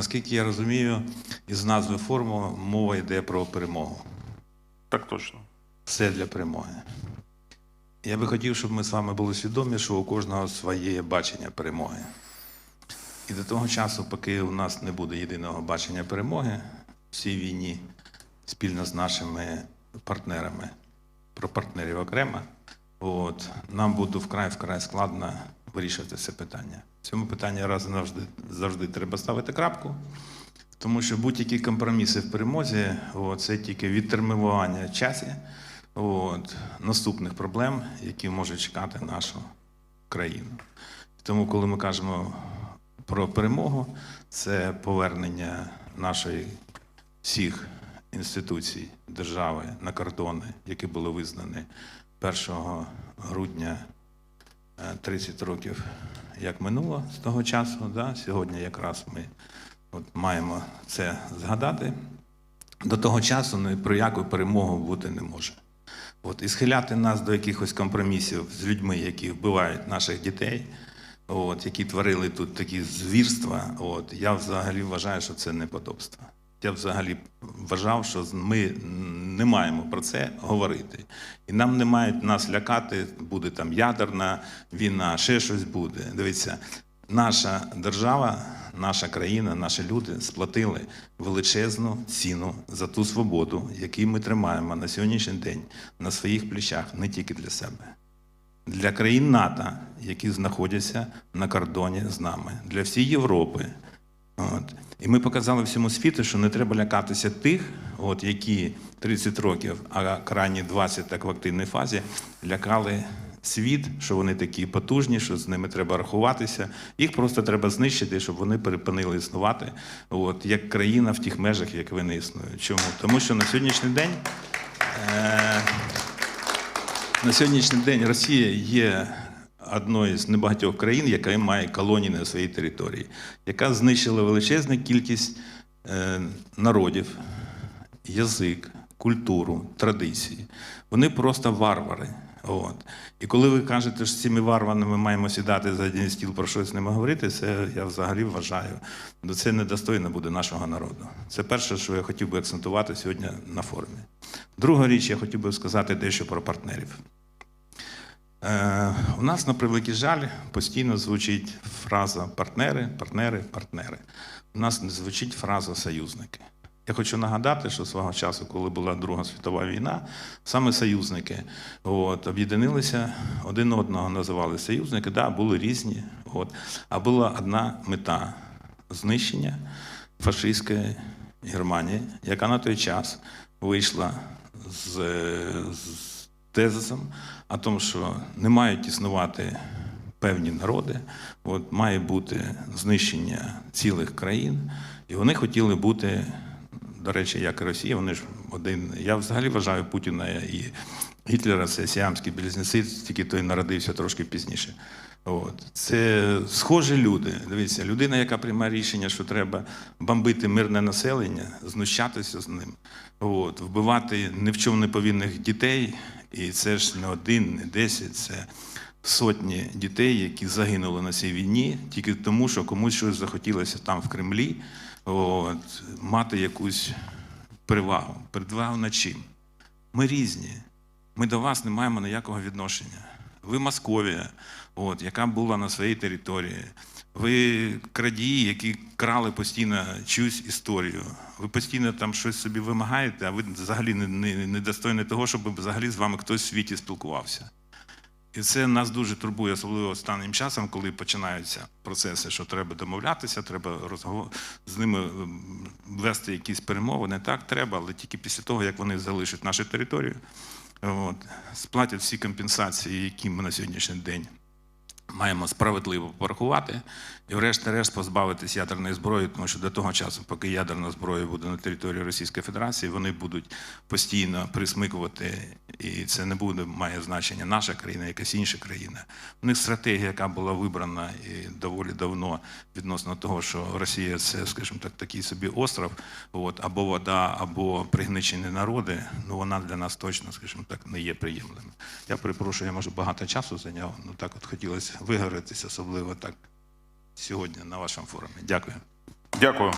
Наскільки я розумію, із назви форуму мова йде про перемогу. Так точно. Все для перемоги. Я би хотів, щоб ми з вами були свідомі, що у кожного своє бачення перемоги. І до того часу, поки у нас не буде єдиного бачення перемоги в цій війні спільно з нашими партнерами, про партнерів окремо, от, нам буде вкрай-вкрай складно вирішувати це питання. Цьому питанні раз завжди, завжди треба ставити крапку, тому що будь-які компроміси в перемозі от, це тільки відтермінування часу от, наступних проблем, які можуть чекати нашу країну. Тому, коли ми кажемо про перемогу, це повернення нашої всіх інституцій держави на кордони, які були визнані 1 грудня 30 років як минуло з того часу. Да? Сьогодні якраз ми от маємо це згадати. До того часу ні про яку перемогу бути не може. От, і схиляти нас до якихось компромісів з людьми, які вбивають наших дітей, от, які творили тут такі звірства, от, я взагалі вважаю, що це неподобство. Я взагалі вважав, що ми не маємо про це говорити. І нам не мають нас лякати, буде там ядерна війна, ще щось буде. Дивіться, наша держава, наша країна, наші люди сплатили величезну ціну за ту свободу, яку ми тримаємо на сьогоднішній день на своїх плечах, не тільки для себе. Для країн НАТО, які знаходяться на кордоні з нами, для всієї Європи. От. І ми показали всьому світу, що не треба лякатися тих, от, які 30 років, а крайні 20 так в активній фазі, лякали світ, що вони такі потужні, що з ними треба рахуватися. Їх просто треба знищити, щоб вони перепинили існувати, от, як країна в тих межах, як вони існують. Чому? Тому що на сьогоднішній день. Е- на сьогоднішній день Росія є одною з небагатьох країн, яка має колонії на своїй території, яка знищила величезну кількість е, народів, язик, культуру, традиції. Вони просто варвари. От. І коли ви кажете, що з цими варварами ми маємо сідати за один стіл про щось з ними говорити, це я взагалі вважаю, ну, це недостойно буде нашого народу. Це перше, що я хотів би акцентувати сьогодні на форумі. Друга річ, я хотів би сказати дещо про партнерів. Е, у нас, на превеликий жаль, постійно звучить фраза партнери, партнери, партнери. У нас не звучить фраза союзники. Я хочу нагадати, що свого часу, коли була Друга світова війна, саме союзники от, об'єдналися, один одного називали союзники, да, були різні. От, а була одна мета знищення фашистської Германії, яка на той час вийшла з, з тезисом о тому, що не мають існувати певні народи, от, має бути знищення цілих країн, і вони хотіли бути, до речі, як і Росія, вони ж один. Я взагалі вважаю Путіна і Гітлера це сіамські близнеці, тільки той народився трошки пізніше. От. Це схожі люди. Дивіться, людина, яка приймає рішення, що треба бомбити мирне населення, знущатися з ним, от, вбивати ні в чому не повинних дітей. І це ж не один, не десять, це сотні дітей, які загинули на цій війні, тільки тому, що комусь щось захотілося там в Кремлі от, мати якусь перевагу. Перевагу на чим? Ми різні. Ми до вас не маємо ніякого відношення. Ви Московія, от, яка була на своїй території. Ви крадії, які крали постійно чуюсь історію. Ви постійно там щось собі вимагаєте, а ви взагалі не, не, не достойні того, щоб взагалі з вами хтось в світі спілкувався. І це нас дуже турбує, особливо останнім часом, коли починаються процеси, що треба домовлятися, треба розговор... з ними ем, вести якісь перемовини. Так, треба, але тільки після того, як вони залишать нашу територію, от, сплатять всі компенсації, які ми на сьогоднішній день маємо справедливо порахувати і, врешті-решт, позбавитись ядерної зброї, тому що до того часу, поки ядерна зброя буде на території Російської Федерації, вони будуть постійно присмикувати, і це не буде має значення наша країна, якась інша країна. У них стратегія, яка була вибрана і доволі давно відносно того, що Росія це, скажімо так, такий собі остров, от або вода, або пригничені народи. Ну вона для нас точно, скажімо так, не є приємною. Я перепрошую, я може багато часу зайняв. Ну так от хотілося вигоритися, особливо так сьогодні на вашому форумі. Дякую. Дякую.